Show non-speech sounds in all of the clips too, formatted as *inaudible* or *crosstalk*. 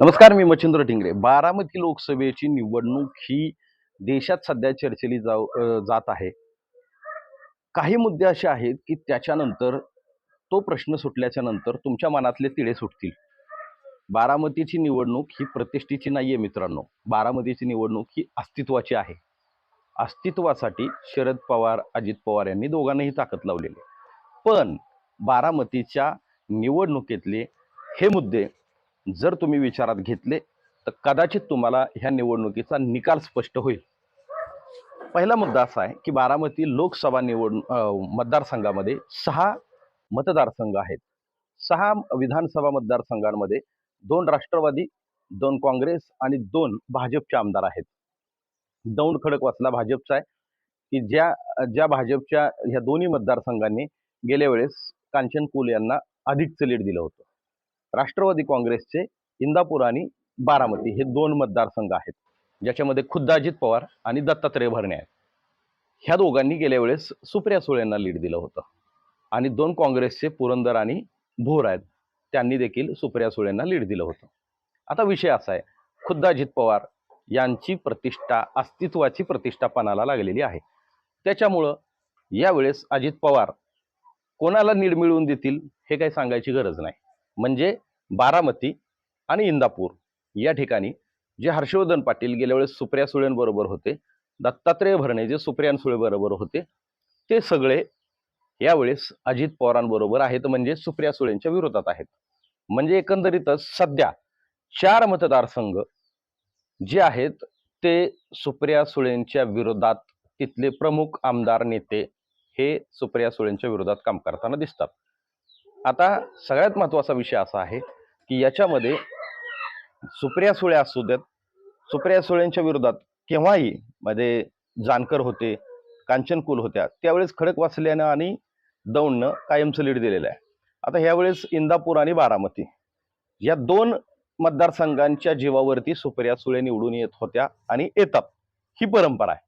नमस्कार मी मच्छिंद्र टिंगरे बारामती लोकसभेची निवडणूक ही देशात सध्या चर्चेली जाऊ जात आहे. काही मुद्दे असे आहेत की त्याच्यानंतर तो प्रश्न सुटल्याच्या नंतर तुमच्या मनातले तिळे सुटतील. बारामतीची निवडणूक ही प्रतिष्ठेची नाही आहे मित्रांनो. बारामतीची निवडणूक ही अस्तित्वाची आहे. अस्तित्वासाठी शरद पवार अजित पवार यांनी दोघांनाही ताकद लावलेली आहे. पण बारामतीच्या निवडणुकीतले हे मुद्दे जर तुम्ही विचारात घेतले तर कदाचित तुम्हाला ह्या निवडणुकीचा निकाल स्पष्ट होईल. पहिला मुद्दा असा आहे की बारामती लोकसभा निवड मतदारसंघामध्ये सहा मतदारसंघ आहेत. सहा विधानसभा मतदारसंघांमध्ये दोन राष्ट्रवादी दोन काँग्रेस आणि दोन भाजपचे आमदार आहेत. दौंड खडकवासला भाजपचा आहे की ज्या ज्या भाजपच्या ह्या दोन्ही मतदारसंघांनी गेल्या वेळेस कांचन कुल यांना अधिकचं लीड दिलं होतं. राष्ट्रवादी काँग्रेसचे इंदापूर आणि बारामती हे दोन मतदारसंघ आहेत ज्याच्यामध्ये खुद्द अजित पवार आणि दत्तात्रय भरणे आहेत. ह्या दोघांनी गेल्या वेळेस सुप्रिया सुळे यांना लीड दिलं होतं. आणि दोन काँग्रेसचे पुरंदर आणि भोर आहेत त्यांनी देखील सुप्रिया सुळे यांना लीड दिलं होतं. आता विषय असा आहे खुद्द अजित पवार यांची प्रतिष्ठा अस्तित्वाची प्रतिष्ठा पणाला लागलेली आहे. त्याच्यामुळं यावेळेस अजित पवार कोणाला नीड मिळवून देतील हे काही सांगायची गरज नाही. म्हणजे बारामती आणि इंदापूर या ठिकाणी जे हर्षवर्धन पाटील गेल्या वेळेस सुप्रिया सुळेंबरोबर होते दत्तात्रय भरणे जे सुप्रिया सुळेबरोबर होते ते सगळे यावेळेस अजित पवारांबरोबर आहेत म्हणजे सुप्रिया सुळेंच्या विरोधात आहेत. म्हणजे एकंदरीतच सध्या चार मतदारसंघ जे आहेत ते सुप्रिया सुळेंच्या विरोधात तिथले प्रमुख आमदार नेते हे सुप्रिया सुळेंच्या विरोधात काम करताना दिसतात. आता सगळ्यात महत्त्वाचा विषय असा आहे की याच्यामध्ये सुप्रिया सुळे असू देत सुप्रिया सुळेंच्या विरोधात केव्हाही मध्ये जानकर होते कांचनकुल होत्या त्यावेळेस खडक वाचल्यानं आणि दौंडनं कायमचं लीड दिलेलं आहे. आता ह्यावेळेस इंदापूर आणि बारामती या दोन मतदारसंघांच्या जीवावरती सुप्रिया सुळे निवडून येत होत्या आणि येतात ही परंपरा आहे.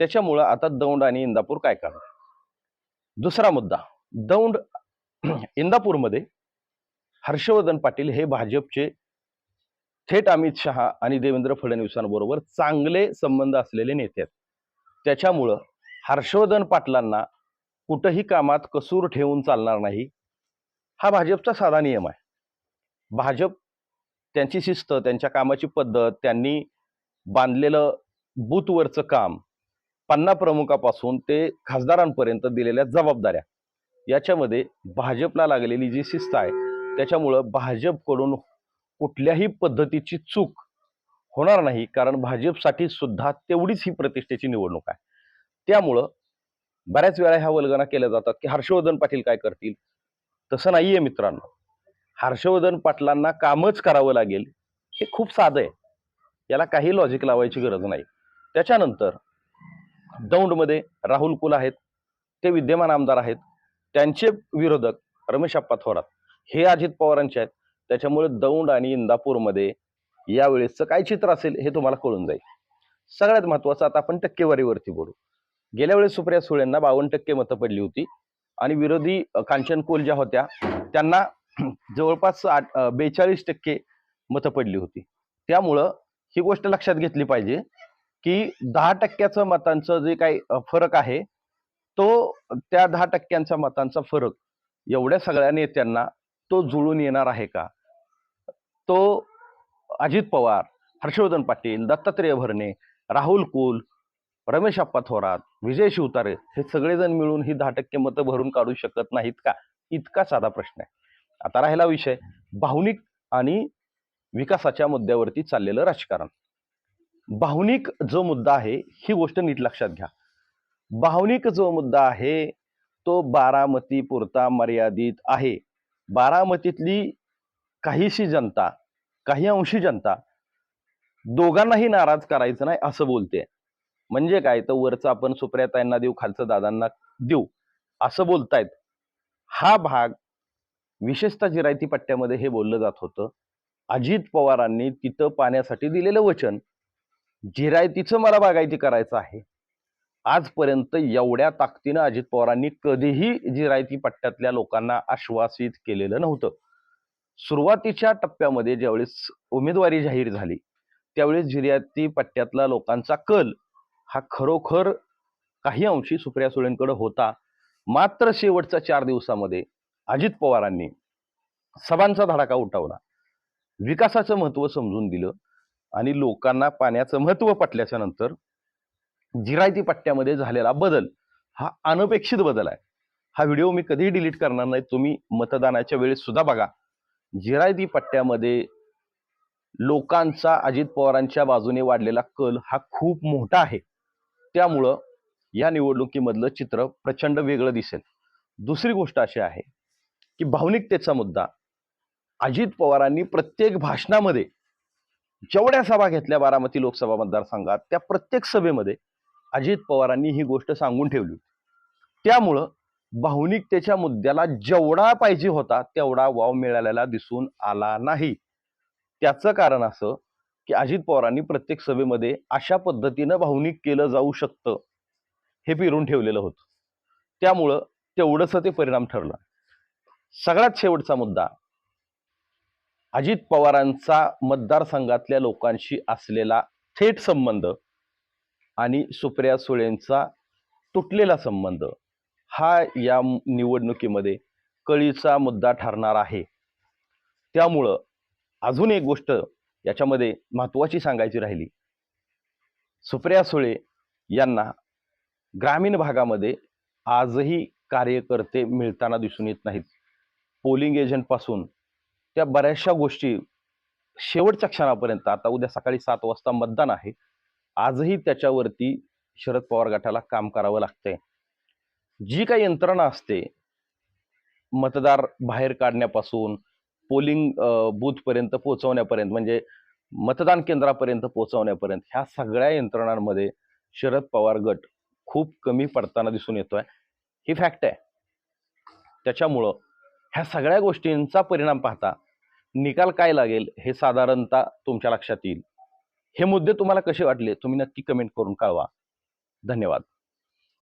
त्याच्यामुळं आता दौंड आणि इंदापूर काय करणार? दुसरा मुद्दा दौंड इंदापूरमध्ये हर्षवर्धन पाटील हे भाजपचे थेट अमित शहा आणि देवेंद्र फडणवीसांबरोबर चांगले संबंध असलेले नेते आहेत. त्याच्यामुळं हर्षवर्धन पाटलांना कुठंही कामात कसूर ठेवून चालणार नाही हा भाजपचा साधा नियम आहे. भाजप त्यांची शिस्त त्यांच्या कामाची पद्धत त्यांनी बांधलेलं बूथवरचं काम पन्ना प्रमुखापासून ते खासदारांपर्यंत दिलेल्या जबाबदाऱ्या याच्यामध्ये भाजपला लागलेली जी शिस्त आहे त्याच्यामुळं भाजपकडून कुठल्याही पद्धतीची चूक होणार नाही कारण भाजपसाठी सुद्धा तेवढीच ही प्रतिष्ठेची निवडणूक आहे. त्यामुळं बऱ्याच वेळा ह्या वल्गना केल्या जातात की हर्षवर्धन पाटील काय करतील? तसं नाहीये मित्रांनो. हर्षवर्धन पाटलांना कामच करावं लागेल हे खूप साधं आहे. याला काही लॉजिक लावायची गरज नाही. त्याच्यानंतर दौंडमध्ये राहुल कुल आहेत ते विद्यमान आमदार आहेत त्यांचे विरोधक रमेश अप्पा थोरात हे अजित पवारांचे आहेत. त्याच्यामुळे दौंड आणि इंदापूरमध्ये यावेळेसचं काय चित्र असेल हे तुम्हाला कळून जाईल. सगळ्यात महत्वाचं आता आपण टक्केवारीवरती बोलू. गेल्या वेळेस सुप्रिया सुळेंना बावन्न टक्के मतं पडली होती आणि विरोधी कांचन कोल ज्या होत्या त्यांना *clears throat* जवळपास आठ बेचाळीस टक्के मतं पडली होती. त्यामुळं ही गोष्ट लक्षात घेतली पाहिजे की दहा टक्क्याचं मतांचं जे काही फरक आहे तो त्या दहा टक्क्यांचा मतांचा फरक एवढ्या सगळ्या नेत्यांना तो जुळून येणार आहे का? तो अजित पवार हर्षवर्धन पाटील दत्तात्रय भरणे राहुल कुल रमेश अप्पा थोरात विजय शिवतारे हे सगळेजण मिळून ही दहा टक्के मतं भरून काढू शकत नाहीत का? इतका साधा प्रश्न आहे. आता राहिला विषय. भावनिक आणि विकासाच्या मुद्द्यावरती चाललेलं राजकारण. भावनिक जो मुद्दा आहे ही गोष्ट नीट लक्षात घ्या. भावनिक जो मुद्दा आहे तो बारामती पुरता मर्यादित आहे. बारामतीतली काहीशी जनता काही अंशी जनता दोघांनाही नाराज करायचं नाही असं बोलते म्हणजे काय? तर वरचं आपण सुप्रियाताईंना देऊ खालचं दादांना देऊ असं बोलतायत. हा भाग विशेषतः जिरायती पट्ट्यामध्ये हे बोललं जात होतं. अजित पवारांनी तिथं पाण्यासाठी दिलेलं वचन जिरायतीचं मला बागायती करायचं आहे. आजपर्यंत एवढ्या ताकदीनं अजित पवारांनी कधीही जिरायती पट्ट्यातल्या लोकांना आश्वासित केलेलं नव्हतं. सुरुवातीच्या टप्प्यामध्ये ज्यावेळेस उमेदवारी जाहीर झाली त्यावेळेस जिरायती पट्ट्यातला लोकांचा कल हा खरोखर काही अंशी सुप्रिया सुळेंकडे होता. मात्र शेवटच्या चार दिवसामध्ये अजित पवारांनी सभांचा धडाका उठवला. विकासाचं महत्त्व समजून दिलं आणि लोकांना पाण्याचं महत्त्व पटल्याच्या नंतर जिरायती पट्ट्यामध्ये झालेला बदल हा अनपेक्षित बदल आहे. हा व्हिडिओ मी कधीही डिलीट करणार नाही. तुम्ही मतदानाच्या वेळेस सुद्धा बघा. जिरायती पट्ट्यामध्ये लोकांचा अजित पवारांच्या बाजूने वाढलेला कल हा खूप मोठा आहे. त्यामुळं या निवडणुकीमधलं चित्र प्रचंड वेगळं दिसेल. दुसरी गोष्ट अशी आहे की भावनिकतेचा मुद्दा. अजित पवारांनी प्रत्येक भाषणामध्ये जेवढ्या सभा घेतल्या बारामती लोकसभा मतदारसंघात त्या प्रत्येक सभेमध्ये अजित पवारांनी ही गोष्ट सांगून ठेवली. त्यामुळं भावनिकतेच्या मुद्द्याला जेवढा पाहिजे होता तेवढा वाव मिळालेला दिसून आला नाही. त्याचं कारण असं की अजित पवारांनी प्रत्येक सभेमध्ये अशा पद्धतीनं भावनिक केलं जाऊ शकतं हे पिरून ठेवलेलं होतं. त्यामुळं तेवढंच ते परिणाम ठरला. सगळ्यात शेवटचा मुद्दा अजित पवारांचा मतदारसंघातल्या लोकांशी असलेला थेट संबंध आणि सुप्रिया सुळेंचा तुटलेला संबंध. हा या निवडणुकीमध्ये कळीचा मुद्दा ठरणार आहे. त्यामुळं अजून एक गोष्ट याच्यामध्ये महत्त्वाची सांगायची राहिली. सुप्रिया सुळे यांना ग्रामीण भागामध्ये आजही कार्यकर्ते मिळताना दिसून येत नाहीत. पोलिंग एजंटपासून त्या बऱ्याचशा गोष्टी शेवटच्या क्षणापर्यंत आता उद्या सकाळी सात वाजता मतदान आहे. आजही त्याच्यावरती शरद पवार गटाला काम करावं लागतंय. जी काही यंत्रणा असते मतदार बाहेर काढण्यापासून पोलिंग बूथपर्यंत पोहोचवण्यापर्यंत म्हणजे मतदान केंद्रापर्यंत पोहोचवण्यापर्यंत ह्या सगळ्या यंत्रणांमध्ये शरद पवार गट खूप कमी पडताना दिसून येतोय. ही फॅक्ट आहे. त्याच्यामुळं ह्या सगळ्या गोष्टींचा परिणाम पाहता निकाल काय लागेल हे साधारणतः तुमच्या लक्षात येईल. हे मुद्दे तुम्हाला कसे वाटले? तुम्ही नक्की कमेंट करून कळवा. धन्यवाद.